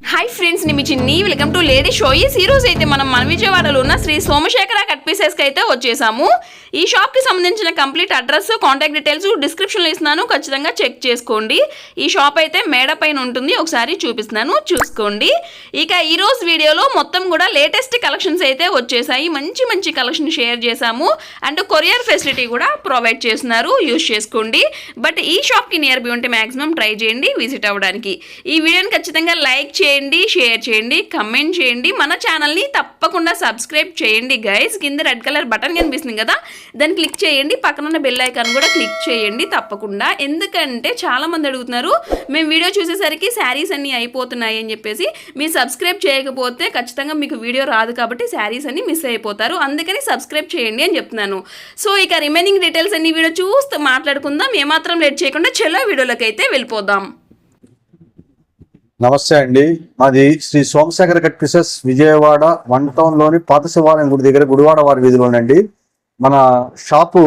Hi friends నేను మీ చిన్ని. Welcome to lady show ఈ సీరోస్ అయితే మనం మన విజయవాడలో ఉన్న శ్రీ సోమశేఖర కట్ పీసెస్కి అయితే వచ్చేసాము. ఈ షాప్కి సంబంధించిన కంప్లీట్ అడ్రస్ కాంటాక్ట్ డీటెయిల్స్ డిస్క్రిప్షన్లో ఇస్తున్నాను. ఖచ్చితంగా చెక్ చేసుకోండి. ఈ షాప్ అయితే మేడ పైన ఉంటుంది. ఒకసారి చూపిస్తున్నాను. చూసుకోండి. ఇక ఈరోజు వీడియోలో మొత్తం కూడా లేటెస్ట్ కలెక్షన్స్ అయితే వచ్చేసాయి. మంచి మంచి కలెక్షన్ షేర్ చేశాము. అండ్ కొరియర్ ఫెసిలిటీ కూడా ప్రొవైడ్ చేస్తున్నారు. యూజ్ చేసుకోండి. బట్ ఈ షాప్కి నియర్ బై ఉంటే మాక్సిమం ట్రై చేయండి. విజిట్ అవ్వడానికి. ఈ వీడియోని ఖచ్చితంగా లైక్ చేయండి. చేయండి షేర్ చేయండి కమెంట్ చేయండి. మన ఛానల్ని తప్పకుండా సబ్స్క్రైబ్ చేయండి గైస్. కింద రెడ్ కలర్ బటన్ కనిపిస్తుంది కదా దాన్ని క్లిక్ చేయండి. పక్కన ఉన్న బెల్ ఐకాన్ కూడా క్లిక్ చేయండి తప్పకుండా. ఎందుకంటే చాలామంది అడుగుతున్నారు మేము వీడియో చూసేసరికి శారీస్ అన్నీ అయిపోతున్నాయి అని చెప్పేసి. మీరు సబ్స్క్రైబ్ చేయకపోతే ఖచ్చితంగా మీకు వీడియో రాదు కాబట్టి శారీస్ అన్ని మిస్ అయిపోతారు. అందుకని సబ్స్క్రైబ్ చేయండి అని చెప్తున్నాను. సో ఇక రిమైనింగ్ డీటెయిల్స్ అన్ని వీడియో చూస్తూ మాట్లాడుకుందాం. ఏమాత్రం లేట్ చేయకుండా చెల్లో వీడియోలోకి అయితే వెళ్ళిపోదాం. నమస్తే అండి. మాది Shri Somasekhara cut pieces Vijayawada one టౌన్లోని పాత శివాలయం గుడి దగ్గర గుడివాడ వారి వీధిలోనండి. మన షాపు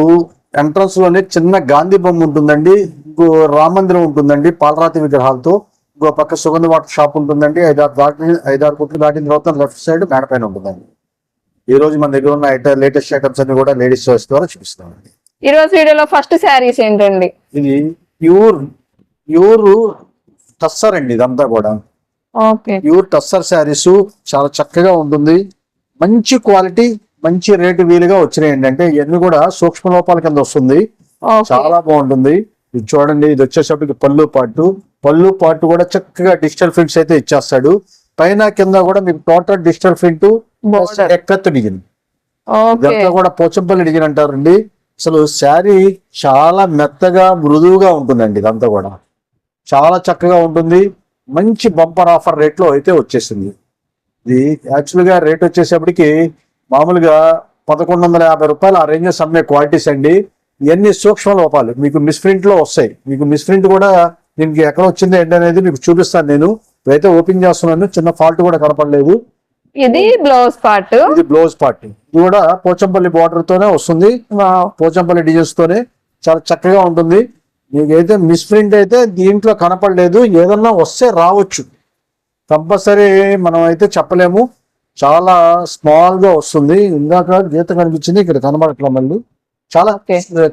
ఎంట్రన్స్లోనే చిన్న గాంధీ బొమ్మ ఉంటుందండి. ఇంకో రామ మందిరం ఉంటుందండి పాలరాతి విగ్రహాలతో. ఇంకో పక్క సుగంధ వాటర్ షాప్ ఉంటుందండి. ఐదారు దాటి ఐదారు కోట్లు దాటిన తర్వాత లెఫ్ట్ సైడ్ మేడ పైన ఉంటుందండి. ఈ రోజు మన దగ్గర ఉన్న ఐట లేటెస్ట్ ఐటమ్స్ అన్ని కూడా లేడీస్ చాయిస్ ద్వారా చూపిస్తామండి. ఈ రోజు వీడియోలో ఫస్ట్ శారీస్ ఏంటండి? ఇది ప్యూర్ ప్యూర్ టస్సర్ అండి ఇదంతా కూడా. ప్యూర్ టస్సర్ శారీస్ చాలా చక్కగా ఉంటుంది. మంచి క్వాలిటీ మంచి రేటు వీలుగా వచ్చినాయండి అంటే ఇవన్నీ కూడా సూక్ష్మ లోపాల కింద వస్తుంది. చాలా బాగుంటుంది. ఇది చూడండి ఇది వచ్చేసరికి పళ్ళు పాటు. పళ్ళు పాటు కూడా చక్కగా డిజిటల్ ప్రింట్స్ అయితే ఇచ్చేస్తాడు. పైన కింద కూడా మీకు టోటల్ డిజిటల్ ప్రింట్. ఎక్కత్తు డిజైన్. ఓకే. ఇదంతా కూడా పోచంపల్లి డిజైన్ అంటారండి. అసలు శారీ చాలా మెత్తగా మృదువుగా ఉంటుందండి ఇదంతా కూడా. చాలా చక్కగా ఉంటుంది. మంచి బంపర్ ఆఫర్ రేట్లో అయితే వచ్చేసింది. ఇది యాక్చువల్గా రేట్ వచ్చేసేపటికి మామూలుగా పదకొండు వందల యాభై రూపాయలు ఆ రేంజెస్ అమ్మే క్వాలిటీస్ అండి. ఇవన్నీ సూక్ష్మ లోపాలు. మీకు మిస్ప్రింట్లో వస్తాయి. మీకు మిస్ప్రింట్ కూడా దీనికి ఎక్కడ వచ్చింది ఏంటి అనేది మీకు చూపిస్తాను నేను. ఇదైతే ఓపెన్ చేస్తున్నాను. చిన్న ఫాల్ట్ కూడా కనపడలేదు. ఇది బ్లౌజ్ పార్ట్. ఇది బ్లౌజ్ పార్ట్. ఇది కూడా పోచంపల్లి బార్డర్ తోనే వస్తుంది పోచంపల్లి డిజైన్స్ తోనే చాలా చక్కగా ఉంటుంది. మీకైతే మిస్ప్రింట్ అయితే దీంట్లో కనపడలేదు. ఏదన్నా వస్తే రావచ్చు. కంపల్సరీ మనం అయితే చెప్పలేము. చాలా స్మాల్గా వస్తుంది. ఇందాక గీత కనిపించింది ఇక్కడ కనబడట్లే మళ్ళీ. చాలా.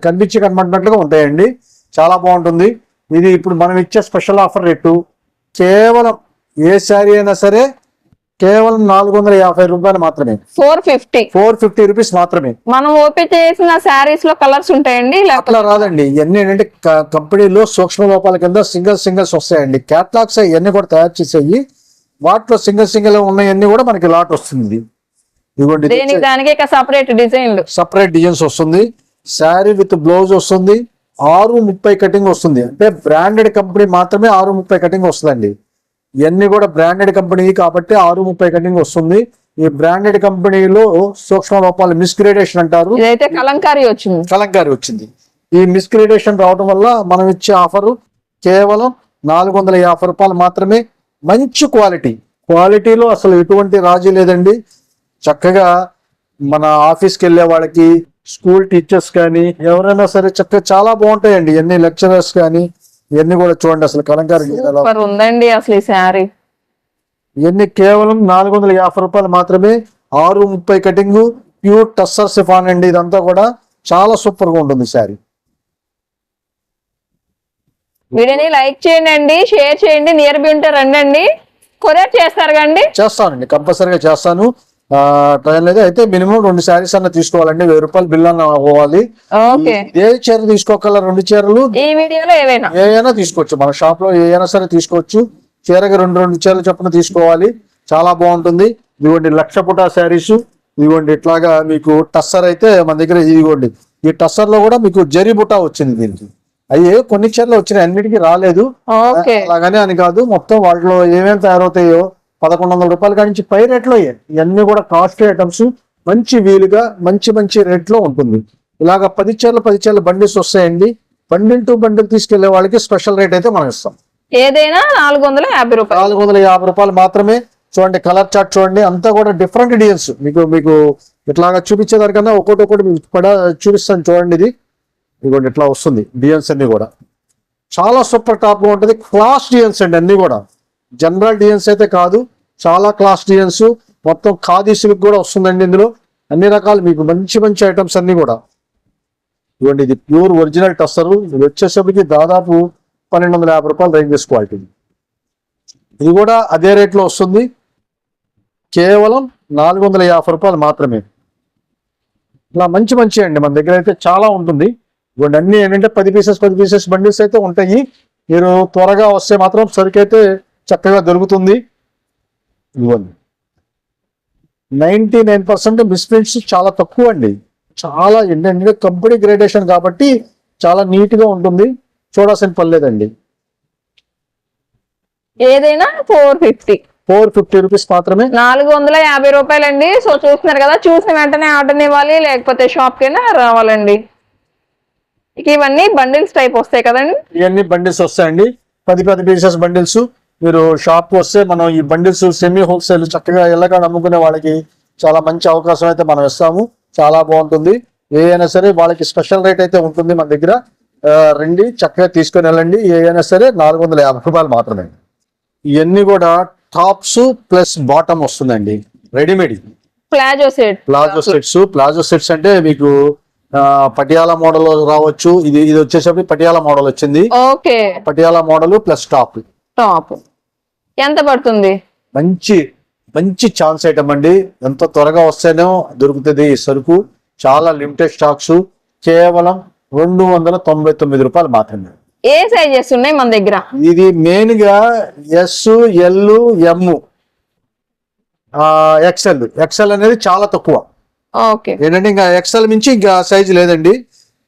కనిపించి కనబడినట్లుగా ఉంటాయండి. చాలా బాగుంటుంది. ఇది ఇప్పుడు మనం ఇచ్చే స్పెషల్ ఆఫర్ రేటు కేవలం ఏ శారీ అయినా సరే కేవలం నాలుగు వందల యాభై రూపాయలు మాత్రమే. Four fifty. Four fifty rupees మాత్రమే. మనం ఓపెన్ చేసిన శారీస్లో కలర్స్ ఉంటాయండి అట్లా రాదండి. ఇవన్నీ ఏంటంటే కంపెనీలో సూక్ష్మ లోపాల కింద సింగిల్ సింగిల్స్ వస్తాయండి. క్యాట్లాగ్స్ ఇవన్నీ కూడా తయారు చేసేవి. వాటిలో సింగిల్ సింగిల్ ఉన్నాయన్నీ కూడా మనకి లాట్ వస్తుంది. ఇక సపరేట్ డిజైన్లు. సపరేట్ డిజైన్స్ వస్తుంది. శారీ విత్ బ్లౌజ్ వస్తుంది. ఆరు ముప్పై కటింగ్ వస్తుంది. అంటే బ్రాండెడ్ కంపెనీ మాత్రమే ఆరు ముప్పై కటింగ్ వస్తుందండి. ఇవన్నీ కూడా బ్రాండెడ్ కంపెనీ కాబట్టి ఆరు ముప్పై కటింగ్ వస్తుంది. ఈ బ్రాండెడ్ కంపెనీలో సూక్ష్మ లోపాలు మిస్గ్రేడేషన్ అంటారు. ఇదైతే కలంకారీ వచ్చింది. కలంకారీ వచ్చింది. ఈ మిస్గ్రేడేషన్ రావడం వల్ల మనం ఇచ్చే ఆఫర్ కేవలం నాలుగు వందల యాభై రూపాయలు మాత్రమే. మంచి క్వాలిటీ క్వాలిటీలో అసలు ఎటువంటి రాజీ లేదండి. చక్కగా మన ఆఫీస్కి వెళ్ళే వాళ్ళకి స్కూల్ టీచర్స్ కానీ ఎవరైనా సరే చక్కగా చాలా బాగుంటాయండి. ఎన్ని లెక్చరర్స్ కానీ ఇవన్నీ కూడా చూడండి అసలు కలంకారీ ఉందండి అసలు ఈ శారీ. ఇవన్నీ కేవలం నాలుగు వందల యాభై రూపాయలు మాత్రమే ఆరు ముప్పై కటింగ్ ప్యూర్ టస్సర్ సిఫాన్ అండి. ఇదంతా కూడా చాలా సూపర్గా ఉంటుంది శారీ. వీడియోని లైక్ చేయండి షేర్ చేయండి నియర్ బి ఉంటే రండి కొరియర్ చేస్తారు కండి చేస్తానండి కంపల్సరీగా చేస్తాను. ట్రైన్ అయితే అయితే మినిమం రెండు శారీస్ అన్న తీసుకోవాలండి. వెయ్యి రూపాయలు బిల్ అన్న పోవాలి. ఏ చీర తీసుకోగల రెండు చీరలు? ఈ వీడియోలో ఏవైనా? తీసుకోవచ్చు. మన షాప్లో ఏ అయినా సరే తీసుకోవచ్చు. చీరకి రెండు రెండు చీరలు చొప్పున తీసుకోవాలి. చాలా బాగుంటుంది. ఇదిగోండి లక్ష పుటా శారీస్. ఇదిగోండి ఇట్లాగా మీకు టస్సర్ అయితే మన దగ్గర ఇదిగోండి. ఈ టస్సర్లో కూడా మీకు జరీ బుటా వచ్చింది దీనికి. అయ్యే కొన్ని చీరలు వచ్చినాయి. అన్నిటికీ రాలేదు. అలాగనే అని కాదు. మొత్తం వాటిలో ఏమేమి తయారవుతాయో పదకొండు వందల రూపాయల కాడి నుంచి పై రేట్లో ఇవన్నీ కూడా కాస్ట్లీ ఐటమ్స్ మంచి వీలుగా మంచి మంచి రేట్లో ఉంటుంది. ఇలాగ పది చీరలు పది చీరలు బండిల్స్ వస్తాయండి. బండిల్ టు బండిల్ తీసుకెళ్ళే వాళ్ళకి స్పెషల్ రేట్ అయితే మనం ఇస్తాం. ఏదైనా నాలుగు వందల యాభై రూపాయలు. నాలుగు వందల యాభై రూపాయలు మాత్రమే. చూడండి కలర్ చార్ట్ చూడండి. అంతా కూడా డిఫరెంట్ డిజైన్స్ మీకు మీకు ఇట్లాగా చూపించేదానికన్నా ఒకటి ఒకటి మీకు పడ చూపిస్తాను చూడండి ఇది. ఇదిగోండి ఇట్లా వస్తుంది. డిజైన్స్ అన్ని కూడా. చాలా సూపర్ టాప్గా ఉంటుంది. క్లాస్ డిజైన్స్ అండి అన్ని కూడా. జనరల్ డిజైన్స్ అయితే కాదు చాలా క్లాస్ డిజైన్స్ మొత్తం ఖాదీ సిల్క్ కూడా వస్తుందండి ఇందులో. అన్ని రకాలు మీకు మంచి మంచి ఐటమ్స్ అన్ని కూడా. ఇవ్వండి ఇది ప్యూర్ ఒరిజినల్ టస్సరు. ఇది వచ్చేసరికి దాదాపు పన్నెండు వందల యాభై రూపాయలు రేంజెస్ క్వాలిటీ ఇది కూడా అదే రేట్లో వస్తుంది. కేవలం నాలుగు వందల యాభై రూపాయలు మాత్రమే. ఇలా మంచి మంచి అండి మన దగ్గర అయితే చాలా ఉంటుంది. ఇవ్వండి అన్ని ఏంటంటే పది పీసెస్ పది పీసెస్ బండిల్స్ అయితే ఉంటాయి. మీరు త్వరగా వస్తే మాత్రం సరికైతే చక్కగా దొరుకుతుంది. ఇవ్వండి. నైన్టీ నైన్ పర్సెంట్ మిస్ప్రింట్స్ చాలా తక్కువ అండి. చాలా ఏంటంటే కంపెనీ గ్రేడేషన్ కాబట్టి చాలా నీట్గా ఉంటుంది. చూడాల్సిన పని లేదండి. ఏదైనా four fifty. Four fifty rupees మాత్రమే. నాలుగు వందల యాభై రూపాయలండి. సో చూస్తున్నారు కదా చూసిన వెంటనే ఆర్డర్ ఇవ్వాలి లేకపోతే షాప్ కైనా రావాలండి. ఇక ఇవన్నీ బండిల్స్ టైప్ వస్తాయి కదండి. ఇవన్నీ బండిల్స్ వస్తాయండి. పది పది పీసెస్ బండిల్స్. మీరు షాప్ వస్తే మనం ఈ బండిల్స్ సెమీ హోల్సేల్ చక్కగా ఎల్లగా నమ్ముకునే వాళ్ళకి చాలా మంచి అవకాశం అయితే మనం ఇస్తాము. చాలా బాగుంటుంది. ఏ అయినా సరే వాళ్ళకి స్పెషల్ రేట్ అయితే ఉంటుంది మన దగ్గర. రండి చక్కగా తీసుకొని వెళ్ళండి. ఏ అయినా సరే నాలుగు వందల యాభై రూపాయలు మాత్రమే. ఇవన్నీ కూడా టాప్స్ ప్లస్ బాటమ్ వస్తుందండి. Readymade palazzo set. Palazzo sets palazzo sets అంటే మీకు పటియాలా మోడల్ రావచ్చు. ఇది ఇది వచ్చేసరికి పటియాలా మోడల్ వచ్చింది. Patiala model plus top top ఎంత పడుతుంది? మంచి మంచి ఛాన్స్ ఐటమ్ అండి. ఎంత త్వరగా వస్తేనో దొరుకుతుంది ఈ సరుకు. చాలా లిమిటెడ్ స్టాక్స్ కేవలం రెండు వందల తొంభై తొమ్మిది రూపాయలు మాత్రమే. ఏ సైజెస్ ఉన్నాయి మన దగ్గర? ఇది మెయిన్గా S L M XL XL అనేది చాలా తక్కువ. ఓకే. ఏంటంటే ఇంకా ఎక్సెల్ మించి ఇంకా సైజు లేదండి.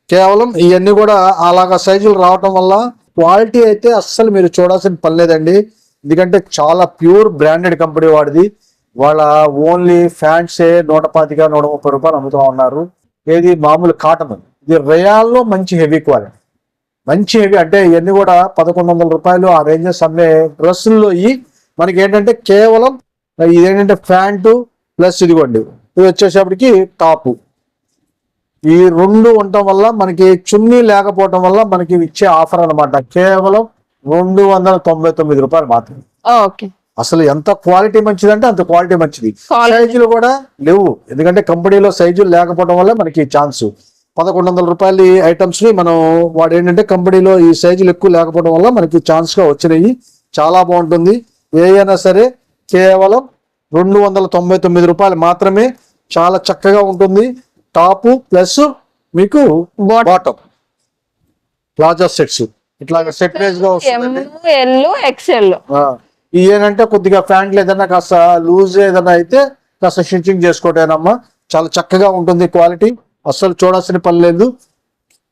కేవలం ఇవన్నీ కూడా అలాగా సైజులు రావటం వల్ల క్వాలిటీ అయితే అస్సలు మీరు చూడాల్సిన పని లేదండి. ఎందుకంటే చాలా ప్యూర్ బ్రాండెడ్ కంపెనీ వాడిది. వాళ్ళ ఓన్లీ ఫ్యాంట్సే నూట పాతిక నూట ముప్పై రూపాయలు అమ్ముతూ ఉన్నారు. ఏది మామూలు కాటన్ ఇది రయాల్లో మంచి హెవీ క్వాలిటీ. మంచి హెవీ అంటే ఇవన్నీ కూడా పదకొండు వందల రూపాయలు ఆ రేంజెస్ అమ్మే డ్రెస్సుల్లో ఈ మనకి ఏంటంటే కేవలం ఇదేంటంటే ప్యాంటు ప్లస్ ఇదిగోండి. ఇది వచ్చేసేపటికి టాపు. ఈ రెండు ఉండటం వల్ల మనకి చున్నీ లేకపోవటం వల్ల మనకి ఇచ్చే ఆఫర్ అనమాట కేవలం రెండు వందల తొంభై తొమ్మిది రూపాయలు మాత్రమే. అసలు ఎంత క్వాలిటీ మంచిదంటే అంత క్వాలిటీ మంచిది. సైజులు కూడా లేవు. ఎందుకంటే కంపెనీలో సైజులు లేకపోవడం వల్ల మనకి ఛాన్స్. పదకొండు వందల రూపాయల ఐటమ్స్ని మనం వాడు ఏంటంటే కంపెనీలో ఈ సైజులు ఎక్కువ లేకపోవడం వల్ల మనకి ఛాన్స్గా వచ్చినాయి. చాలా బాగుంటుంది. ఏ అయినా సరే కేవలం రెండు వందల తొంభై తొమ్మిది రూపాయలు మాత్రమే చాలా చక్కగా ఉంటుంది. టాప్ ప్లస్ మీకు. బాటమ్. Palazzo sets. ఇట్లాగ సెట్ వైజ్గా వస్తుంది ఎక్స్ఎల్ ఏంటంటే కొద్దిగా ప్యాంట్లు ఏదైనా కాస్త లూజ్ ఏదైనా అయితే కాస్త స్టిచ్చింగ్ చేసుకోవటేనమ్మా చాలా చక్కగా ఉంటుంది క్వాలిటీ అస్సలు చూడాల్సిన పని లేదు.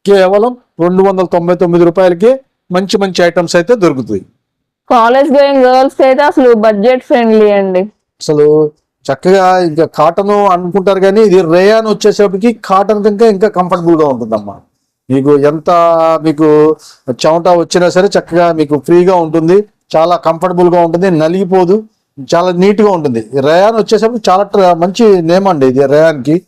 కేవలం రెండు వందల తొంభై తొమ్మిది రూపాయలకి మంచి మంచి ఐటమ్స్ అయితే దొరుకుతాయి. కాలేజ్ గోయింగ్ గర్ల్స్ అయితే అసలు బడ్జెట్ ఫ్రెండ్లీ అండి. అసలు చక్కగా ఇంకా కాటన్ అనుకుంటారు కానీ ఇది రేయాన్ వచ్చేసరికి కాటన్ కనుక ఇంకా కంఫర్టబుల్గా ఉంటుందమ్మా. మీకు ఎంత మీకు చెమట వచ్చినా సరే చక్కగా మీకు ఫ్రీగా ఉంటుంది. చాలా కంఫర్టబుల్గా ఉంటుంది. నలిగిపోదు. చాలా నీట్గా ఉంటుంది. రేయాన్ వచ్చేసరికి చాలా ట్ర- మంచి నేమ్ అండి ఇది రేయాన్కి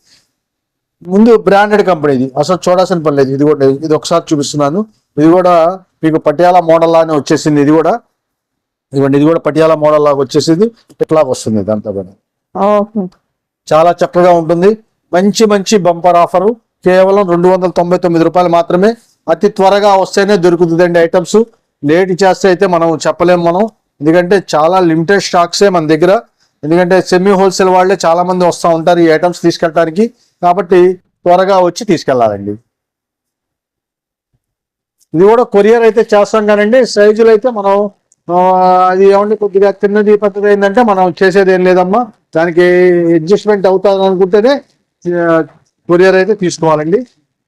ముందు బ్రాండెడ్ కంపెనీ ఇది. అసలు చూడాల్సిన పని లేదు. ఇది కూడా ఇది ఒకసారి చూపిస్తున్నాను. ఇది కూడా మీకు పటియాలా మోడల్ లానే వచ్చేసింది. ఇది కూడా ఇదిగోండి ఇది కూడా పటియాలా మోడల్ లాగా వచ్చేసింది. ఇట్లా వస్తుంది ఇదంతా కూడా ఓకే. చాలా చక్కగా ఉంటుంది. మంచి మంచి బంపర్ ఆఫరు. కేవలం రెండు వందల తొంభై తొమ్మిది రూపాయలు మాత్రమే అతి త్వరగా వస్తేనే దొరుకుతుందండి ఐటమ్స్. లేట్ చేస్తే అయితే మనం చెప్పలేము మనం. ఎందుకంటే చాలా లిమిటెడ్ స్టాక్సే మన దగ్గర. ఎందుకంటే సెమీ హోల్సేల్ వాళ్ళే చాలా మంది వస్తూ ఉంటారు ఈ ఐటమ్స్ తీసుకెళ్ళడానికి కాబట్టి త్వరగా వచ్చి తీసుకెళ్ళాలండి ఇది కూడా కొరియర్ అయితే చేస్తాం కానండి. సైజులు అయితే మనం అది ఏమండి కొద్దిగా చిన్నది పెద్దది ఏంటంటే మనం చేసేది ఏం లేదమ్మా. దానికి అడ్జస్ట్మెంట్ అవుతుంది అనుకుంటేనే కొరియర్ అయితే తీసుకోవాలండి.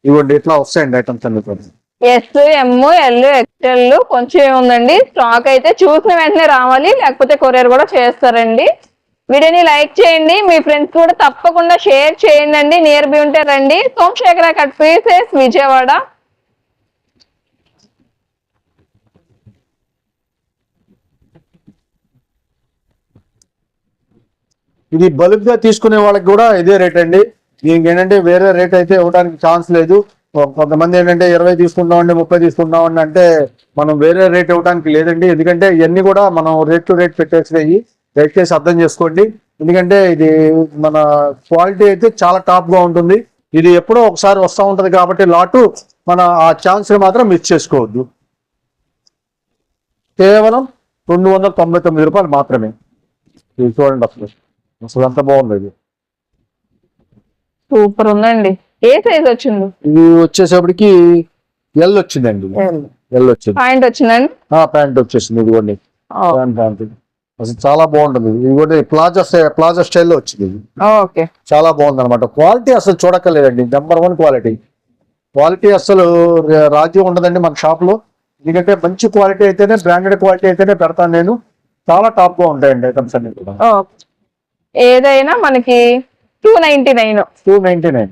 ఇవ్వండి ఇట్లా వస్తాయండి ఐటమ్స్ అన్ని కూడా. ఎస్ ఎమ్ ఎల్ ఎక్స్ఎల్ కొంచెం ఉందండి స్టాక్ అయితే చూసిన వెంటనే రావాలి లేకపోతే కొరియర్ కూడా చేస్తారండి. వీడియోని లైక్ చేయండి మీ ఫ్రెండ్స్ కూడా తప్పకుండా షేర్ చేయండి అండి నియర్ బి ఉంటే రండి. Somasekhara cut pieces Vijayawada. ఇది బల్క్గా తీసుకునే వాళ్ళకి కూడా ఇదే రేట్ అండి. దీనికి ఏంటంటే వేరే రేట్ అయితే ఇవ్వడానికి ఛాన్స్ లేదు. కొంతమంది ఏంటంటే ఇరవై తీసుకుందామండి ముప్పై తీసుకుందామండి అంటే మనం వేరే రేట్ ఇవ్వడానికి లేదండి. ఎందుకంటే ఇవన్నీ కూడా మనం రేట్ టు రేట్ పెట్టేసినాయి. రేట్ చేసి అర్థం చేసుకోండి. ఎందుకంటే ఇది మన క్వాలిటీ అయితే చాలా టాప్గా ఉంటుంది. ఇది ఎప్పుడో ఒకసారి వస్తూ ఉంటుంది కాబట్టి లాటు మన ఆ ఛాన్స్ మాత్రం మిస్ చేసుకోవద్దు. కేవలం రెండు వందల తొంభై తొమ్మిది రూపాయలు మాత్రమే. ఇది చూడండి అసలు. అసలు ఎంత బాగుంది ఇది. సూపర్ ఉందండి. ఏ సైజ్ వచ్చింది? ఇది వచ్చేసేపటికి ఎల్ వచ్చిందండి. ఎల్ వచ్చింది. పాయింట్ వచ్చిందండి? ప్యాంట్ వచ్చేసింది ఇదిగోండి. ప్యాంట్ అసలు చాలా బాగుంటుంది. ఇది కూడా ప్లాజా ప్లాజా స్టైల్లో వచ్చింది ఓకే. చాలా బాగుంది అనమాట క్వాలిటీ అసలు చూడక్కర్లేదండి. నెంబర్ వన్ క్వాలిటీ క్వాలిటీ అసలు రా- రాజ్యం ఉండదండి మన షాప్లో. ఎందుకంటే మంచి క్వాలిటీ అయితేనే బ్రాండెడ్ క్వాలిటీ అయితేనే పెడతాను నేను. చాలా టాప్గా ఉంటాయండి ఐటమ్స్ అన్ని కూడా. ఏదైనా మనకి two ninety nine. Two ninety nine.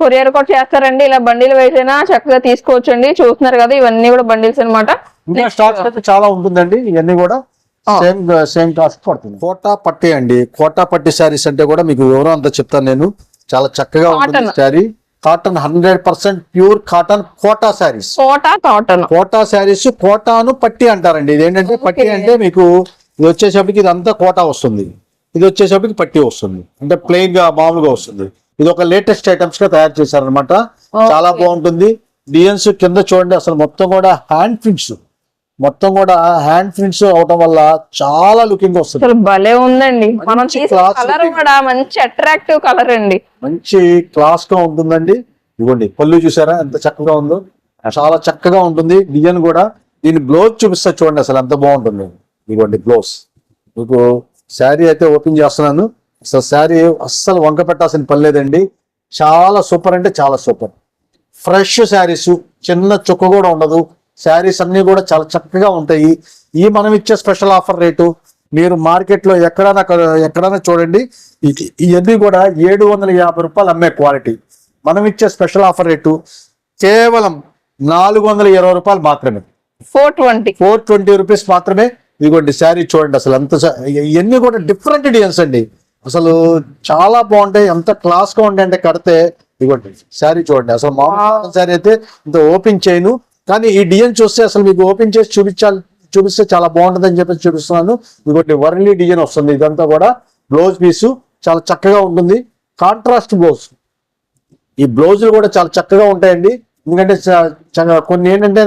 Courier కూడా చేస్తారండి ఇలా బండిలు వేసైనా చక్కగా తీసుకోవచ్చండి. చూస్తున్నారు కదా ఇవన్నీ కూడా బండిల్స్ అన్నమాట. ఇంకా స్టాక్స్ అయితే చాలా ఉంటుందండి ఇవన్నీ కూడా. సేమ్ సేమ్ కాస్ట్ పడుతుంది. కోటా పట్టి అండి. కోటా పట్టి శారీస్ అంటే కూడా మీకు వివరం అంతా చెప్తాను నేను. చాలా చక్కగా ఉంటుంది. Sari. Cotton hundred percent pure cotton Kota saris. Kota cotton. Kota saris కోటాను పట్టి అంటారండి. ఇది ఏంటంటే పట్టి. అంటే మీకు ఇది వచ్చేసరికి ఇదంతా కోటా వస్తుంది. ఇది వచ్చేసరికి పట్టి వస్తుంది. అంటే ప్లెయిన్గా మామూలుగా వస్తుంది. ఇది ఒక లేటెస్ట్ ఐటమ్స్గా తయారు చేశారనమాట చాలా బాగుంటుంది. డిఎన్స్ కింద చూడండి అసలు మొత్తం కూడా హ్యాండ్ ప్రింట్స్ మొత్తం కూడా హ్యాండ్ ప్రింట్స్ అవటం వల్ల చాలా లుకింగ్ వస్తుంది. భలే ఉందండి. మనం మంచి కలర్. కూడా అట్రాక్టివ్ కలర్ అండి. మంచి క్లాస్గా ఉంటుందండి. ఇదిగోండి పళ్ళు చూసారా? ఎంత చక్కగా ఉందో. చాలా చక్కగా ఉంటుంది. డిజైన్ కూడా. దీని బ్లౌజ్ చూపిస్తా చూడండి అసలు ఎంత బాగుంటుంది. ఇదిగోండి బ్లౌజ్ మీకు శారీ అయితే ఓపెన్ చేస్తున్నాను. అసలు శారీ అస్సలు వంక పెట్టాల్సిన పని లేదండి. చాలా సూపర్ అంటే చాలా సూపర్. ఫ్రెష్ శారీస్ చిన్న చుక్క కూడా ఉండదు. శారీస్ అన్ని కూడా చాలా చక్కగా ఉంటాయి. ఈ మనం ఇచ్చే స్పెషల్ ఆఫర్ రేటు మీరు మార్కెట్లో ఎక్కడైనా ఎక్కడైనా చూడండి. ఇవన్నీ కూడా ఏడు వందల యాభై రూపాయలు అమ్మే క్వాలిటీ. మనం ఇచ్చే స్పెషల్ ఆఫర్ రేటు కేవలం నాలుగు వందల ఇరవై రూపాయలు మాత్రమే. Four twenty. Four twenty rupees మాత్రమే ఇదిగోండి శారీ చూడండి అసలు ఎంత ఇవన్నీ కూడా డిఫరెంట్ డిజైన్స్ అండి. అసలు చాలా బాగుంటాయి. ఎంత క్లాస్గా ఉంటాయి అంటే కడితే ఇదిగోండి శారీ చూడండి. అసలు మామూలు శారీ అయితే ఇంత ఓపెన్ చేయను. కానీ ఈ డిజైన్ చూస్తే అసలు మీకు ఓపెన్ చేసి చూపించాలి చూపిస్తే చాలా బాగుంటుంది అని చెప్పేసి చూపిస్తున్నాను. ఇదిగోండి వరలీ డిజైన్ వస్తుంది. ఇదంతా కూడా బ్లౌజ్ పీసు చాలా చక్కగా ఉంటుంది. Contrast blouse. ఈ బ్లౌజులు కూడా చాలా చక్కగా ఉంటాయండి. ఎందుకంటే కొన్ని ఏంటంటే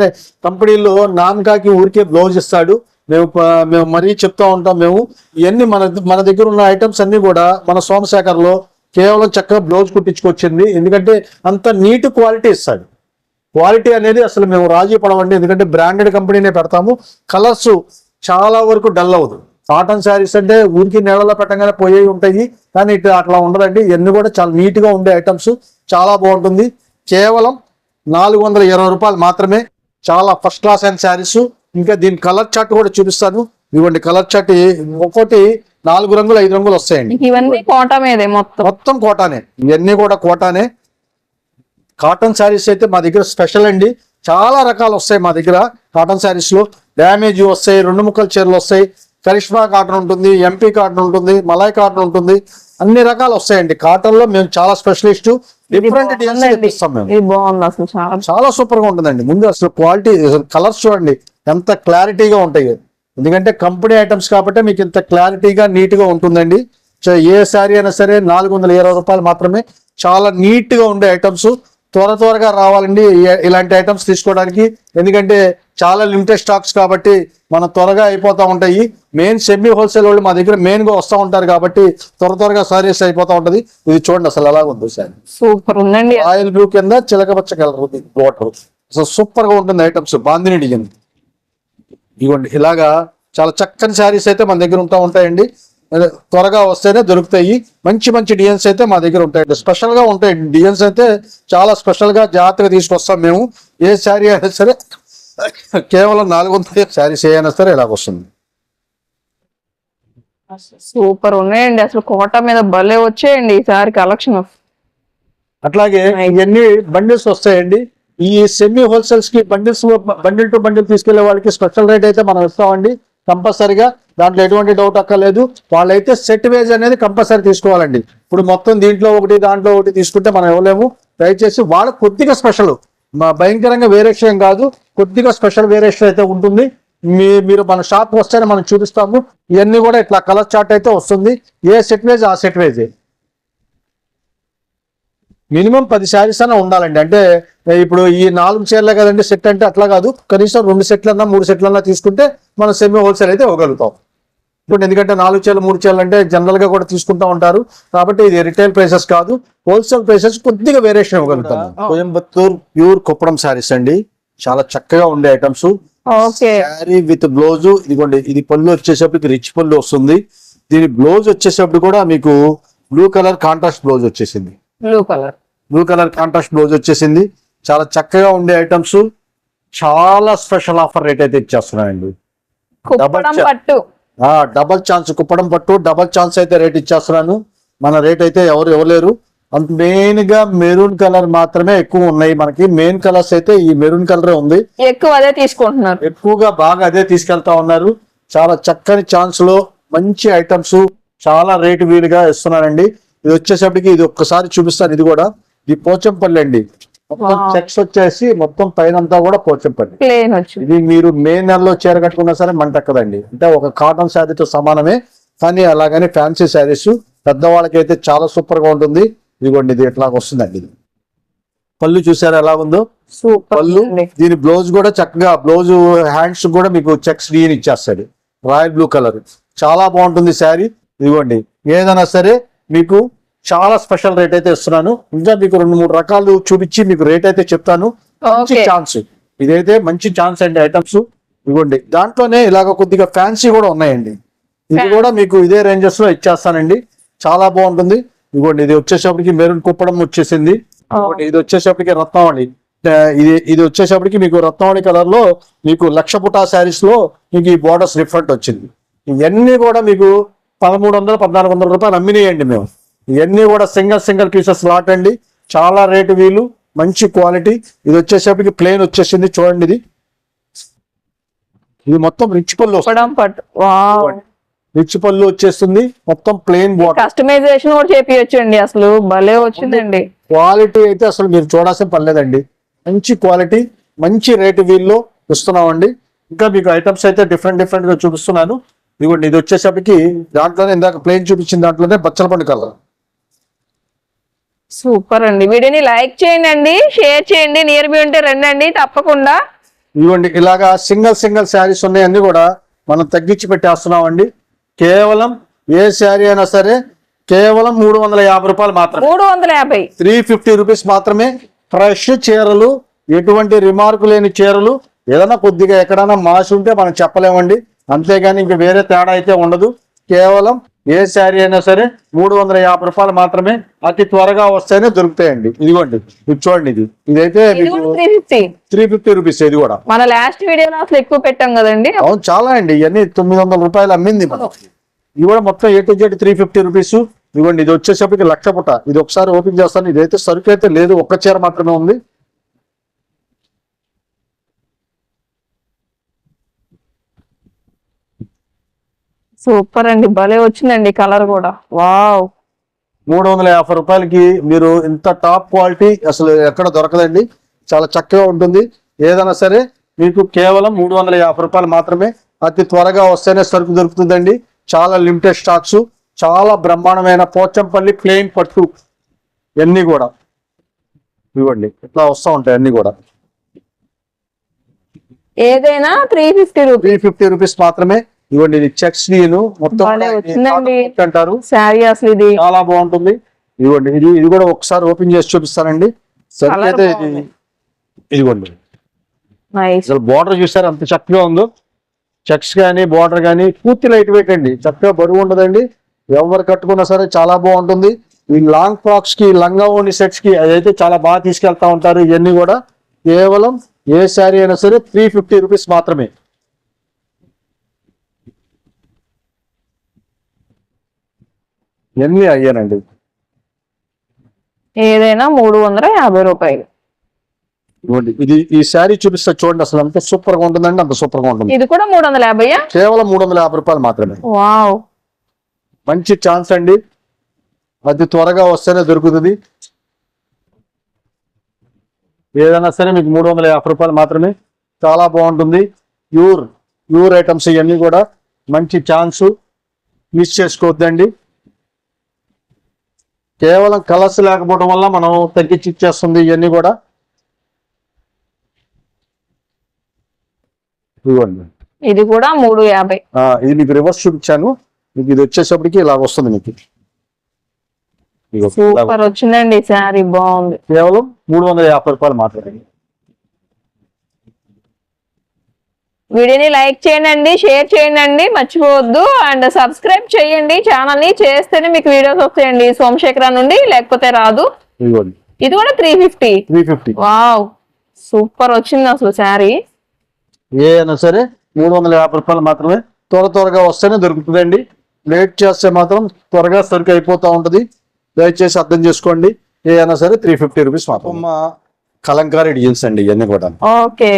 కంపెనీలో నాన్నకాకి ఊరికే బ్లౌజ్ ఇస్తాడు. మేము మేము మరీ చెప్తా ఉంటాం మేము ఇవన్నీ మన మన దగ్గర ఉన్న ఐటమ్స్ అన్ని కూడా మన సోమశేఖర్లో కేవలం చక్కగా బ్లౌజ్ కుట్టించుకొచ్చింది. ఎందుకంటే అంత నీట్ క్వాలిటీ ఇస్తాడు. క్వాలిటీ అనేది అసలు మేము రాజీ పడవండి. ఎందుకంటే బ్రాండెడ్ కంపెనీనే పెడతాము. కలర్స్ చాలా వరకు డల్ అవ్వదు. కాటన్ శారీస్ అంటే ఊరికి నెలలో పెట్టగానే పోయేవి ఉంటాయి. కానీ ఇటు అట్లా ఉండదండి. ఇవన్నీ కూడా చాలా నీట్గా ఉండే ఐటమ్స్ చాలా బాగుంటుంది. కేవలం నాలుగు వందల ఇరవై రూపాయలు మాత్రమే చాలా ఫస్ట్ క్లాస్ అయిన శారీస్ ఇంకా దీని కలర్ చార్ట్ కూడా చూపిస్తాను. ఇవ్వండి కలర్ చార్ట్ ఒక్కోటి నాలుగు రంగులు ఐదు రంగులు వస్తాయండి. ఇవన్నీ కోటా మీదే మొత్తం. మొత్తం కోటానే. ఇవన్నీ కూడా కోటానే. కాటన్ శారీస్ అయితే మా దగ్గర స్పెషల్ అండి. చాలా రకాలు వస్తాయి మా దగ్గర కాటన్ శారీస్లో. డ్యామేజ్ వస్తాయి రెండు ముక్కల చీరలు వస్తాయి. కరిష్మా కాటన్ ఉంటుంది ఎంపీ కాటన్ ఉంటుంది మలాయ్ కాటన్ ఉంటుంది. అన్ని రకాలు వస్తాయండి. కాటన్లో మేము చాలా స్పెషలిస్ట్. Different designs. ఇస్తాం మేము. ఇది బాగుంది అసలు చాలా. చాలా సూపర్గా ఉంటుందండి. ముందు అసలు క్వాలిటీ కలర్స్ చూడండి. ఎంత క్లారిటీగా ఉంటాయి ఎందుకంటే కంపెనీ ఐటమ్స్ కాబట్టి మీకు ఇంత క్లారిటీగా నీట్గా ఉంటుందండి. సో ఏ శారీ అయినా సరే నాలుగు వందల ఇరవై రూపాయలు మాత్రమే చాలా నీట్గా ఉండే ఐటమ్స్ త్వర త్వరగా రావాలండి. ఇలాంటి ఐటమ్స్ తీసుకోవడానికి. ఎందుకంటే చాలా లిమిటెడ్ స్టాక్స్ కాబట్టి మన త్వరగా అయిపోతా ఉంటాయి. మెయిన్ సెమీ హోల్సేల్ వాళ్ళు మా దగ్గర మెయిన్గా వస్తూ ఉంటారు కాబట్టి త్వర త్వరగా సారీస్ అయిపోతా ఉంటది. ఇది చూడండి అసలు ఎలా ఉంది సార్ సూపర్ ఉందండి. ఆయిల్ బ్లూ కింద చిలక పచ్చ కలర్ ఉంది. వాటర్. అసలు సూపర్గా ఉంటుంది ఐటమ్స్. బాందిని డిజైన్. ఇవ్వండి ఇలాగా చాలా చక్కని శారీస్ అయితే మన దగ్గర ఉంటా ఉంటాయండి. త్వరగా వస్తేనే దొరుకుతాయి. మంచి మంచి డిజైన్స్ అయితే మా దగ్గర ఉంటాయండి. స్పెషల్గా ఉంటాయి డిజైన్స్ అయితే చాలా స్పెషల్గా జాగ్రత్తగా తీసుకొస్తాం మేము. ఏ శారీ అయినా సరే కేవలం నాలుగు వందల శారీస్ ఏ అయినా సరే ఇలాగ వస్తుంది. సూపర్ ఉన్నాయండి. అసలు కోట మీద భలే వచ్చేయండి ఈసారి కలెక్షన్. అట్లాగే ఇవన్నీ బండిల్స్ వస్తాయండి. ఈ సెమీ హోల్సేల్స్కి బండిల్స్ బండిల్ టు బండిల్ తీసుకెళ్ళే వాళ్ళకి స్పెషల్ రేట్ అయితే మనం ఇస్తామండి. కంపల్సరీగా దాంట్లో ఎటువంటి డౌట్ అక్కర్లేదు. వాళ్ళైతే సెట్ వేజ్ అనేది కంపల్సరీ తీసుకోవాలండి. ఇప్పుడు మొత్తం దీంట్లో ఒకటి దాంట్లో ఒకటి తీసుకుంటే మనం ఇవ్వలేము. దయచేసి వాళ్ళ కొద్దిగా స్పెషల్ మా భయంకరంగా వేరియేషన్ కాదు. కొద్దిగా స్పెషల్ వేరియేషన్ అయితే ఉంటుంది. మీ మీరు మన షాప్ వస్తేనే మనం చూపిస్తాము. ఇవన్నీ కూడా ఇట్లా కలర్ చార్ట్ అయితే వస్తుంది. ఏ సెట్ వేజ్ ఆ సెట్ వేజే మినిమం పది శారీస్ అన్న ఉండాలండి. అంటే ఇప్పుడు ఈ నాలుగు చీరలే కదండి సెట్ అంటే అట్లా కాదు. కనీసం రెండు సెట్లన్నా మూడు సెట్లన్నా తీసుకుంటే మనం సెమీ హోల్సేల్ అయితే ఇవ్వగలుగుతాం. ఇప్పుడు ఎందుకంటే నాలుగు చీరలు మూడు చీరలు అంటే జనరల్గా కూడా తీసుకుంటా ఉంటారు. కాబట్టి ఇది రిటైల్ ప్రైసెస్ కాదు హోల్సేల్ ప్రైసెస్ కొద్దిగా వేరియేషన్ ఇవ్వగలుగుతాం. కోయంబత్తూర్ ప్యూర్ కుప్పడం శారీస్ అండి. చాలా చక్కగా ఉండే items okay. Sari with blouse ఇదిగోండి ఇది పళ్ళు వచ్చేసరికి రిచ్ పళ్ళు వస్తుంది. దీని బ్లౌజ్ వచ్చేసప్పుడు కూడా మీకు బ్లూ కలర్ కాంట్రాస్ట్ బ్లౌజ్ వచ్చేసింది. Blue colour blue colour contrast blouse వచ్చేసింది. చాలా చక్కగా ఉండే ఐటమ్స్ చాలా స్పెషల్ ఆఫర్ రేట్ అయితే ఇచ్చేస్తున్నాయండి. డబల్ ఛాన్స్ కుప్పడం పట్టు డబల్ ఛాన్స్ అయితే రేట్ ఇచ్చేస్తున్నాను. మన రేట్ అయితే ఎవరు ఇవ్వలేరు. అంత మెయిన్గా మెరూన్ కలర్ మాత్రమే ఎక్కువ ఉన్నాయి మనకి. మెయిన్ కలర్స్ అయితే ఈ మెరూన్ కలర్ ఉంది. ఎక్కువ అదే తీసుకుంటున్నారు. ఎక్కువగా బాగా అదే తీసుకెళ్తా ఉన్నారు. చాలా చక్కని ఛాన్స్లో మంచి ఐటమ్స్ చాలా రేటు వీలుగా ఇస్తున్నారండి. ఇది వచ్చేసప్పటికి ఇది ఒక్కసారి చూపిస్తాను. ఇది కూడా ఇది పోచంపల్లి అండి. మొత్తం. చెక్స్ వచ్చేసి మొత్తం పైన అంతా కూడా పోచంపల్లి. ఇది మీరు మే నెలలో చీర కట్టుకున్నా సరే మంటక్కదండి అంటే ఒక కాటన్ శారీతో సమానమే. కానీ అలాగని ఫ్యాన్సీ శారీస్ పెద్దవాళ్ళకి అయితే చాలా సూపర్గా ఉంటుంది. ఇదిగోండి ఇది ఇట్లా వస్తుందండి ఇది. పళ్ళు చూసారా ఎలా ఉందో? పళ్ళు దీని బ్లౌజ్ కూడా చక్కగా బ్లౌజ్ హ్యాండ్స్ కూడా మీకు చెక్స్ గ్రీన్ ఇచ్చేస్తాడు. రాయల్ బ్లూ కలర్ చాలా బాగుంటుంది శారీ. ఇదిగోండి ఏదైనా సరే మీకు చాలా స్పెషల్ రేట్ అయితే ఇస్తున్నాను. ఇంకా మీకు రెండు మూడు రకాలు చూపించి మీకు రేట్ అయితే చెప్తాను. మంచి. ఛాన్స్ ఇదైతే మంచి ఛాన్స్ అండి ఐటమ్స్ ఇదిగోండి దాంట్లోనే ఇలాగ కొద్దిగా ఫ్యాన్సీ కూడా ఉన్నాయండి. ఇది కూడా మీకు ఇదే రేంజెస్లో ఇచ్చేస్తానండి. చాలా బాగుంటుంది. ఇదిగోండి ఇది వచ్చేసప్పటికి మెరూన్ కుప్పడం వచ్చేసింది. ఇది వచ్చేసప్పటికి రత్నావళి ఆ, ఇది ఇది వచ్చేసప్పటికి మీకు రత్నావళి కలర్లో మీకు లక్ష పుటా శారీస్లో మీకు ఈ బోర్డర్స్ డిఫరెంట్ వచ్చింది. ఇవన్నీ కూడా మీకు పదమూడు వందల పద్నాలుగు వందల రూపాయలు అమ్మినాయండి మేము. ఇవన్నీ కూడా సింగల్ సింగల్ పీసెస్ లాట్ అండి. చాలా రేటు వీలు మంచి క్వాలిటీ. ఇది వచ్చేసప్పటికి ప్లేన్ వచ్చేసింది చూడండి ఇది. ఇది మొత్తం రిచ్ పళ్ళు రిచ్ పళ్ళు వచ్చేస్తుంది మొత్తం ప్లేన్ బోర్డర్ కస్టమైజేషన్ కూడా చేపియొచ్చు అండి అసలు భలే వచ్చిందండి. క్వాలిటీ అయితే అసలు మీరు చూడాల్సిన పర్లేదండి మంచి క్వాలిటీ మంచి రేటు వీల్లో ఇస్తున్నామండి. ఇంకా మీకు ఐటమ్స్ అయితే డిఫరెంట్ డిఫరెంట్గా చూపిస్తున్నాను. ఇదిగోండి ఇది వచ్చేసరికి దాంట్లోనే ఇందాక ప్లేన్ చూపించిన దాంట్లోనే బచ్చల పండు కలర్ సూపర్ అండి. వీడియోని లైక్ చేయండి అండి షేర్ చేయండి నియర్ బి ఉంటే రండి తప్పకుండా. ఇదిగోండి ఇలాగా సింగిల్ సింగిల్ శారీస్ ఉన్నాయి అన్ని కూడా మనం తగ్గించి పెట్టేస్తున్నామండి. కేవలం ఏ శారీ అయినా సరే కేవలం మూడు వందల యాభై రూపాయలు మాత్రమే. మూడు వందల యాభై. త్రీ ఫిఫ్టీ రూపీస్ మాత్రమే ఫ్రెష్ చీరలు ఎటువంటి రిమార్కు లేని చీరలు ఏదైనా కొద్దిగా ఎక్కడైనా మాసి ఉంటే మనం చెప్పలేమండి. అంతేగాని ఇంక వేరే తేడా అయితే ఉండదు. కేవలం ఏ శారీ అయినా సరే మూడు వందల యాభై రూపాయలు మాత్రమే అతి త్వరగా వస్తేనే దొరుకుతాయండి. ఇదిగోండి ఇది చూడండి ఇది. ఇదైతే త్రీ ఫిఫ్టీ రూపీస్ ఇది కూడా. మన లాస్ట్ వీడియోలో అసలు ఎక్కువ పెట్టాం కదండి. అవును చాలా అండి. ఇవన్నీ తొమ్మిది వందల రూపాయలు అమ్మింది మనం. ఇది కూడా మొత్తం A to Z three fifty rupees ఇదిగోండి ఇది వచ్చేసరికి లక్ష పుట ఇది ఒకసారి ఓపెన్ చేస్తాను. ఇదైతే సరుకు అయితే లేదు. ఒక్క చీర మాత్రమే ఉంది. సూపర్ అండి భలే వచ్చిందండి కలర్ కూడా. వావ్. మూడు వందల యాభై రూపాయలకి మీరు ఇంత టాప్ క్వాలిటీ అసలు ఎక్కడ దొరకదండి. చాలా చక్కగా ఉంటుంది. ఏదైనా సరే మీకు కేవలం మూడు వందల యాభై రూపాయలు మాత్రమే అతి త్వరగా వస్తేనే సరుకు దొరుకుతుందండి. చాలా లిమిటెడ్ స్టాక్స్ చాలా బ్రహ్మాండమైన పోచంపల్లి ప్లెయిన్ పట్టు. ఇవన్నీ కూడా. ఇవ్వండి ఇట్లా వస్తూ ఉంటాయి అన్ని కూడా. ఏదైనా three fifty rupees three fifty rupees మాత్రమే ఇవ్వండి ఇది చెక్స్ నేను మొత్తం అంటారు. శారీ అసలు ఇది. చాలా బాగుంటుంది. ఇదిగోండి ఇది ఇది కూడా ఒకసారి ఓపెన్ చేసి చూపిస్తానండి. Colour అయితే ఇది. ఇదిగోండి. అసలు బార్డర్ చూసారు? అంత చక్కగా ఉందో. చెక్స్ కానీ బార్డర్ కానీ పూర్తి లైట్ వెయిట్ అండి. చక్కగా బరువు ఉండదండి. ఎవరు కట్టుకున్నా సరే చాలా బాగుంటుంది. ఈ లాంగ్ ఫ్రాక్స్కి లంగా ఓని సెట్స్కి అదైతే చాలా బాగా తీసుకెళ్తా ఉంటారు ఇవన్నీ కూడా. కేవలం ఏ శారీ అయినా సరే త్రీ ఫిఫ్టీ రూపీస్ మాత్రమే. ఇవన్నీ అయ్యానండి ఏదైనా మూడు వందల యాభై రూపాయలు. ఇది ఈ శారీ చూపిస్తే చూడండి అసలు అంత సూపర్గా ఉంటుందండి అంత సూపర్గా ఉంటుంది. ఇది కూడా మూడు వందల యాభైయా కేవలం మూడు వందల యాభై రూపాయలు మాత్రమే. వావ్. మంచి ఛాన్స్ అండి. అతి త్వరగా వస్తేనే దొరుకుతుంది. ఏదైనా సరే మీకు మూడు వందల యాభై రూపాయలు మాత్రమే. చాలా బాగుంటుంది. ప్యూర్ ప్యూర్ ఐటమ్స్ ఇవన్నీ కూడా మంచి ఛాన్స్ మిస్ చేసుకోవద్దండి. కేవలం కలర్స్ లేకపోవడం వల్ల మనం తగ్గించి ఇచ్చేస్తుంది ఇవన్నీ కూడా. ఇవ్వండి ఇది కూడా మూడు యాభై. ఇది మీకు రివర్స్ చూపించాను. మీకు ఇది వచ్చేసప్పటికి ఇలా వస్తుంది మీకు. సూపర్ వచ్చిందండి శారీ బాగుంది. కేవలం మూడు వందల యాభై రూపాయలు మాత్రమే. వీడియోని లైక్ చేయండి షేర్ చేయండి మర్చిపోవద్దు. అండ్ సబ్స్క్రైబ్ చేయండి. ఛానల్ని చేస్తేనే మీకు వీడియోస్ వస్తాయండి. సోమశేఖర నుండి లేకపోతే రాదు. ఇది కూడా three fifty three fifty wow. Super వచ్చింది అసలు శారీ. ఏ అయినా సరే మూడు వందల యాభై రూపాయలు మాత్రమే త్వర త్వరగా వస్తేనే దొరుకుతుందండి. లేట్ చేస్తే మాత్రం త్వరగా సరుకు అయిపోతూ ఉంటుంది. దయచేసి అర్థం చేసుకోండి. ఏ అయినా సరే త్రీ ఫిఫ్టీ రూపీస్ మాత్రం కలంకారీ డిజైన్స్ అండి ఇవన్నీ కూడా. ఓకే.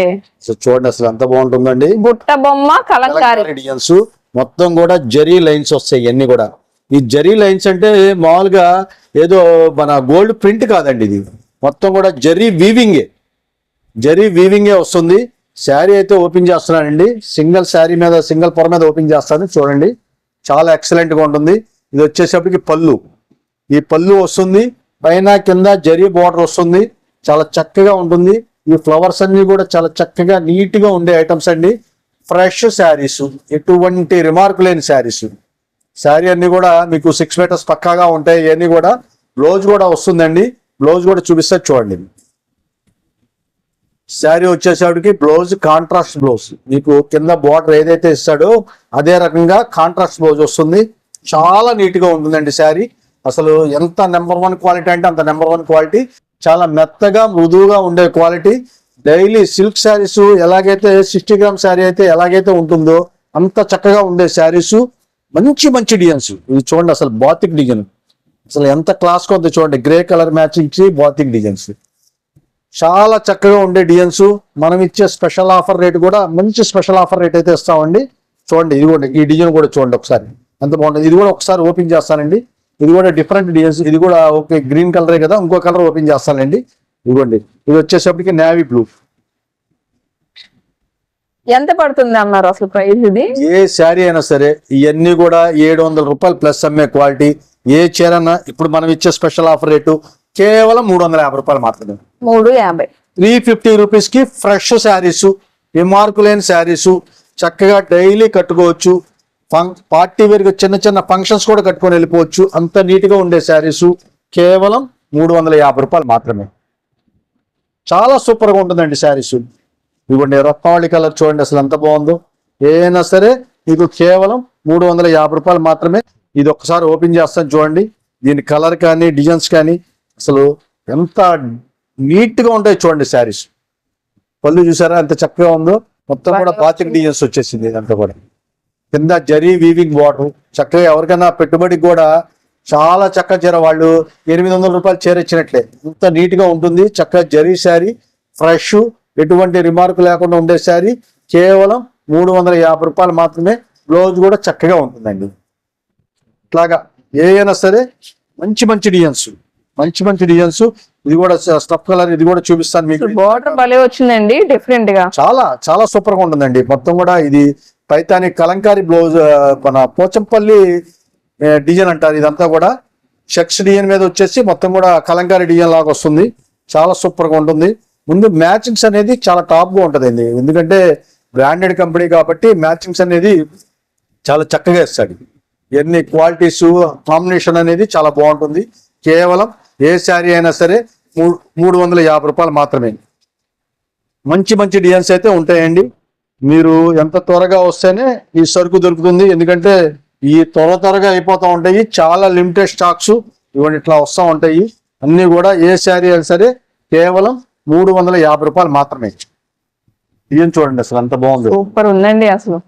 సో చూడండి అసలు ఎంత బాగుంటుందండి. బుట్ట బొమ్మ కలంకారీ. డిజైన్స్ మొత్తం కూడా జరీ లైన్స్ వస్తాయి ఇవన్నీ కూడా. ఈ జరీ లైన్స్ అంటే మామూలుగా ఏదో మన గోల్డ్ ప్రింట్ కాదండి ఇది. మొత్తం కూడా జరీ వీవింగే జరీ వీవింగే వస్తుంది. శారీ అయితే ఓపెన్ చేస్తున్నానండి. సింగిల్ శారీ మీద సింగిల్ పొర మీద ఓపెన్ చేస్తాను. చూడండి. చాలా ఎక్సలెంట్గా ఉంటుంది. ఇది వచ్చేసప్పటికి పళ్ళు. ఈ పళ్ళు వస్తుంది. పైన కింద జరీ బార్డర్ వస్తుంది. చాలా చక్కగా ఉంటుంది. ఈ ఫ్లవర్స్ అన్ని కూడా చాలా చక్కగా నీట్గా ఉండే ఐటమ్స్ అండి. ఫ్రెష్ శారీస్ ఎటువంటి రిమార్క్ లేని శారీస్. శారీ అన్ని కూడా మీకు సిక్స్ మీటర్స్ పక్కాగా ఉంటాయి. ఇవన్నీ కూడా బ్లౌజ్ కూడా వస్తుందండి. బ్లౌజ్ కూడా చూపిస్తే చూడండి. శారీ వచ్చేసరికి బ్లౌజ్ కాంట్రాస్ట్ బ్లౌజ్. మీకు కింద బార్డర్ ఏదైతే ఇస్తాడో అదే రకంగా కాంట్రాస్ట్ బ్లౌజ్ వస్తుంది. చాలా నీట్గా ఉంటుందండి శారీ. అసలు ఎంత నెంబర్ వన్ క్వాలిటీ అంటే అంత నెంబర్ వన్ క్వాలిటీ చాలా మెత్తగా మృదువుగా ఉండే క్వాలిటీ డైలీ సిల్క్ శారీస్ ఎలాగైతే సిక్స్టీ గ్రామ్ శారీ అయితే ఎలాగైతే ఉంటుందో అంత చక్కగా ఉండే శారీస్ మంచి మంచి డిజైన్స్ ఇది చూడండి అసలు బాతిక్ డిజైన్ అసలు ఎంత క్లాస్ ఉంది చూడండి. Grey colour matching batik designs చాలా చక్కగా ఉండే డిజైన్స్ మనం ఇచ్చే స్పెషల్ ఆఫర్ రేట్ కూడా మంచి స్పెషల్ ఆఫర్ రేట్ అయితే ఇస్తామండి. చూడండి ఇది కూడా ఈ డిజైన్ కూడా చూడండి ఒకసారి. ఎంత బాగుంటుంది ఇది కూడా ఒకసారి ఓపెన్ చేస్తానండి. ఇది కూడా డిఫరెంట్ డిజైన్స్ ఇది కూడా ఓకే గ్రీన్ కలరే కదా ఇంకో కలర్ ఓపెన్ చేస్తానండి. ఇదిగోండి ఇది వచ్చేసప్పటికి నేవీ బ్లూ ఎంత పడుతుంది అన్నారు అసలు ప్రైస్ ఇది? ఏ శారీ అయినా సరే ఇవన్నీ కూడా ఏడు వందల రూపాయలు ప్లస్ అమ్మే క్వాలిటీ ఏ చీరన్నా ఇప్పుడు మనం ఇచ్చే స్పెషల్ ఆఫర్ రేటు కేవలం మూడు వందల యాభై రూపాయలు మాత్రమే. మూడు యాభై. త్రీ ఫిఫ్టీ రూపీస్కి ఫ్రెష్ శారీస్ రిమార్కు లేని శారీస్ చక్కగా డైలీ కట్టుకోవచ్చు. పార్టీ వేర్గా చిన్న చిన్న ఫంక్షన్స్ కూడా కట్టుకొని వెళ్ళిపోవచ్చు. అంత నీట్గా ఉండే శారీస్ కేవలం మూడు వందల యాభై రూపాయలు మాత్రమే. చాలా సూపర్గా ఉంటుందండి శారీస్. ఇదిగోండి రత్నావళి కలర్ చూడండి అసలు ఎంత బాగుందో. ఏదైనా సరే మీకు కేవలం మూడు వందల యాభై రూపాయలు మాత్రమే. ఇది ఒక్కసారి ఓపెన్ చేస్తాను చూడండి. దీని కలర్ కానీ డిజైన్స్ కానీ అసలు ఎంత నీట్గా ఉంటాయి చూడండి శారీస్. పళ్ళు చూసారా? ఎంత చక్కగా ఉందో. మొత్తం కూడా బాతిక్ డిజైన్స్ వచ్చేసింది ఇదంతా కూడా. కింద జరీ వీవింగ్ వాటర్. చక్కగా ఎవరికైనా పెట్టుబడికి కూడా చాలా చక్కగా చీర వాళ్ళు ఎనిమిది వందల రూపాయలు చీర ఇచ్చినట్లే ఇంత నీట్గా ఉంటుంది. చక్కగా జరీ శారీ ఫ్రెష్ ఎటువంటి రిమార్క్ లేకుండా ఉండే శారీ. కేవలం మూడు వందల యాభై రూపాయలు మాత్రమే. బ్లౌజ్ కూడా చక్కగా ఉంటుందండి. ఇట్లాగా ఏ అయినా సరే మంచి మంచి డిజైన్స్. మంచి మంచి డిజైన్స్ ఇది కూడా స్టఫ్ కలర్ ఇది కూడా చూపిస్తాను మీకు. బార్డర్ భలే వచ్చిందండి డిఫరెంట్గా. చాలా చాలా సూపర్గా ఉంటుందండి. మొత్తం కూడా ఇది పైతాని కలంకారీ బ్లౌజ్ మన పోచంపల్లి డిజైన్ అంటారు ఇదంతా కూడా. చెక్స్ డిజైన్ మీద వచ్చేసి మొత్తం కూడా కలంకారీ డిజైన్ లాగా వస్తుంది. చాలా సూపర్గా ఉంటుంది. ముందు మ్యాచింగ్స్ అనేది చాలా టాప్గా ఉంటదండి. ఎందుకంటే బ్రాండెడ్ కంపెనీ కాబట్టి మ్యాచింగ్స్ అనేది చాలా చక్కగా ఇస్తాడు. ఎన్ని క్వాలిటీస్ కాంబినేషన్ అనేది చాలా బాగుంటుంది. కేవలం ఏ శారీ అయినా సరే మూడు వందల యాభై రూపాయలు మాత్రమే. మంచి మంచి డిజైన్స్ అయితే ఉంటాయండి. మీరు ఎంత త్వరగా వస్తేనే ఈ సరుకు దొరుకుతుంది. ఎందుకంటే ఈ త్వర త్వరగా అయిపోతూ ఉంటాయి. చాలా లిమిటెడ్ స్టాక్స్ ఇవన్నీ ఇట్లా వస్తూ ఉంటాయి. అన్ని కూడా ఏ శారీ అయినా సరే కేవలం మూడు వందల యాభై రూపాయలు మాత్రమే. డిజైన్ చూడండి అసలు ఎంత బాగుంది. సూపర్ ఉందండి అసలు.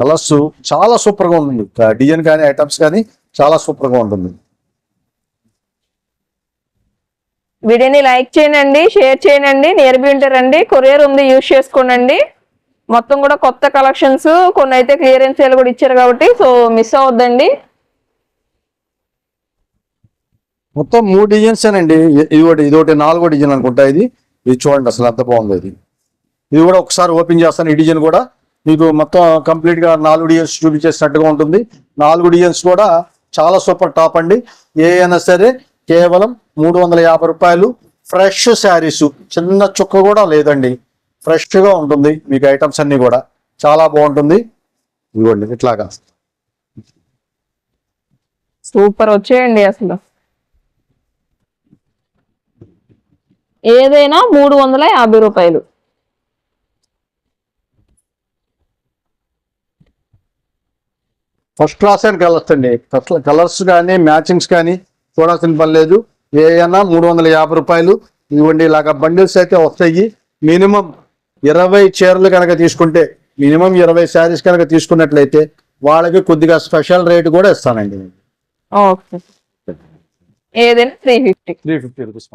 కలర్స్ చాలా సూపర్గా ఉంటుంది డిజైన్ కానీ ఐటమ్స్ కానీ చాలా సూపర్గా ఉంటుంది. వీడియోని లైక్ చేయండి షేర్ చేయండి నియర్ బి ఉంటారండి కొరియర్ ఉంది యూజ్ చేసుకోండి మొత్తం కూడా కొత్త కలెక్షన్స్ కొన్ని అయితే క్లియరెన్స్ సేల్ కూడా ఇచ్చారు కాబట్టి సో మిస్ అవద్దండి మొత్తం మూడు డిజైన్స్ అండి ఇది ఒకటి ఇది ఒకటి నాలుగో డిజైన్ అనుకుంటా ఇది. ఇది చూడండి అసలు ఎంత బాగుంది ఇది. ఇది కూడా ఒకసారి ఓపెన్ చేస్తాను ఈ డిజైన్ కూడా. మీకు మొత్తం కంప్లీట్గా నాలుగు డిజైన్స్ చూపించేసినట్టుగా ఉంటుంది. నాలుగు డిజైన్స్ కూడా చాలా సూపర్ టాప్ అండి. ఏ అయినా సరే కేవలం మూడు వందల యాభై రూపాయలు ఫ్రెష్ శారీస్. చిన్న చుక్క కూడా లేదండి. ఫ్రెష్గా ఉంటుంది మీకు ఐటమ్స్ అన్ని కూడా. చాలా బాగుంటుంది. ఇదిగోండి ఇట్లాగా. సూపర్ వచ్చేయండి అసలు. ఏదైనా మూడు వందల యాభై రూపాయలు. ఫస్ట్ క్లాస్ అని కలర్స్ అండి కలర్స్ కానీ మ్యాచింగ్స్ కానీ చూడాల్సిన పని లేదు. ఏ అయినా మూడు వందల యాభై రూపాయలు ఇవ్వండి. ఇలాగ బండిల్స్ అయితే వస్తాయి. మినిమం ఇరవై చీరలు కనుక తీసుకుంటే మినిమం ఇరవై శారీస్ కనుక తీసుకున్నట్లయితే వాళ్ళకి కొద్దిగా స్పెషల్ రేట్ కూడా ఇస్తానండి. ఓకే. ఏదైనా three fifty three fifty rupees